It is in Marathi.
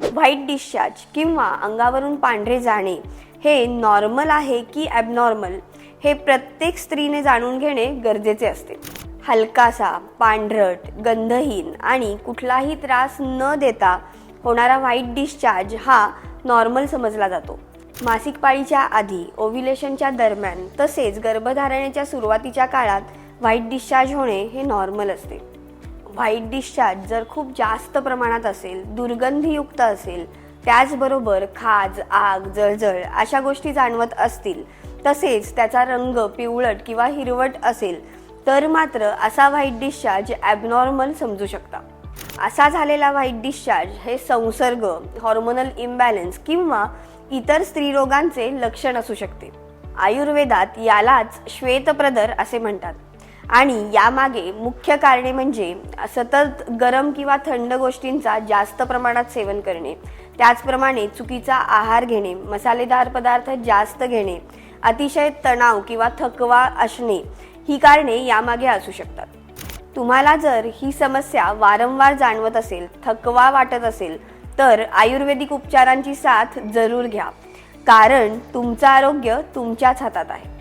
व्हाईट डिस्चार्ज किंवा अंगावरून पांढरे जाणे हे नॉर्मल आहे की ॲबनॉर्मल हे प्रत्येक स्त्रीने जाणून घेणे गरजेचे असते. हलकासा पांढरट गंधहीन आणि कुठलाही त्रास न देता होणारा व्हाईट डिस्चार्ज हा नॉर्मल समजला जातो. मासिक पाळीच्या आधी ओव्ह्युलेशनच्या दरम्यान तसेच गर्भधारणेच्या सुरुवातीच्या काळात व्हाईट डिस्चार्ज होणे हे नॉर्मल असते. व्हाईट डिस्चार्ज जर खूप जास्त प्रमाणात असेल दुर्गंधीयुक्त असेल त्याचबरोबर खाज आग जळजळ अशा गोष्टी जाणवत असतील तसेच त्याचा रंग पिवळट किंवा हिरवट असेल तर मात्र असा व्हाईट डिस्चार्ज ॲबनॉर्मल समजू शकता. असा झालेला व्हाईट डिस्चार्ज हे संसर्ग हॉर्मोनल इम्बॅलन्स किंवा इतर स्त्रीरोगांचे लक्षण असू शकते. आयुर्वेदात यालाच श्वेतप्रदर असे म्हणतात. आणि यामागे मुख्य कारणे म्हणजे सतत गरम किंवा थंड गोष्टींचा जास्त प्रमाणात सेवन करणे त्याचप्रमाणे चुकीचा आहार घेणे मसालेदार पदार्थ जास्त घेणे अतिशय तणाव किंवा थकवा असणे ही कारणे यामागे असू शकतात. तुम्हाला जर ही समस्या वारंवार जाणवत असेल थकवा वाटत असेल तर आयुर्वेदिक उपचारांची साथ जरूर घ्या. कारण तुमचं आरोग्य तुमच्याच हातात आहे.